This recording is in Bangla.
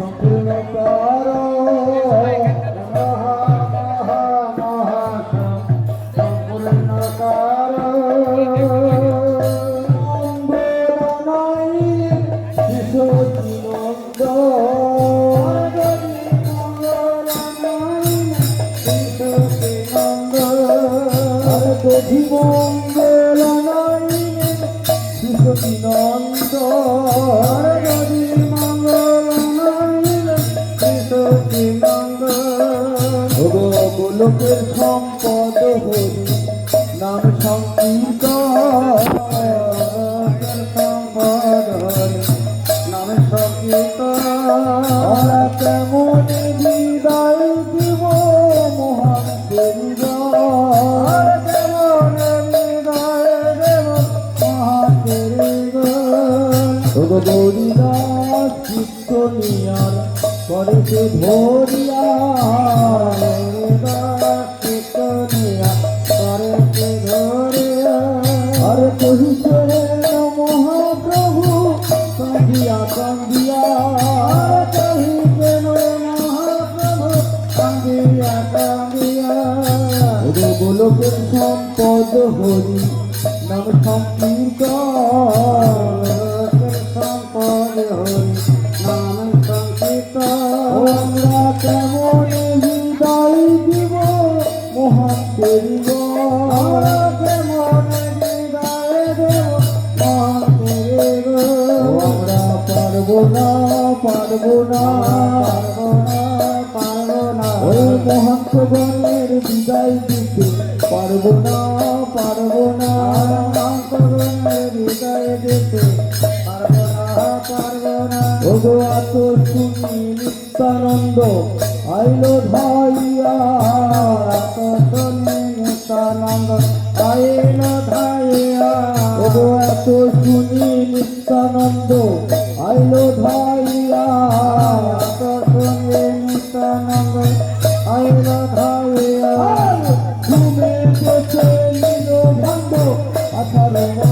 সম্পূর্ণকার মহা মহা মহা সম্পূর্ণকার গোলকের সম্পদ হরি নাম সংকীর্তন সম্পদ হরি নাম সংকীর্তন কেমন বিদায় দিব মহান দেব গৌরীদাস চিত্ত নিয়ার করেছে ধরিয়া কহিছে মহাপ্রভু কান্দিয়া কান্দিয়া কহিছে মহাপ্রভু কান্দিয়া কান্দিয়া গোলকের সম্পদ হরি নাম সংকীর্তন সম্পদ হরি নাম সংকীর্তন আমরা কেমন হৃদয় দিব মহান পারব না ওই মহান্ত বনের বিদায় দিতে পারব না পারব না মহান্ত বনের বিদায় দিতে পারব না পারব না ওগো আত শুনি নিত্যানন্দ আইলো আত শুনি নিত্যানন্দ আইলো ধাইয়া ওগো এত শুনি নিত্যানন্দ আইলো ধাইয়া নিত্যানন্দ আইলো ধাইয়া। ঘুমে বসে নিল ভণ্ড আঠারো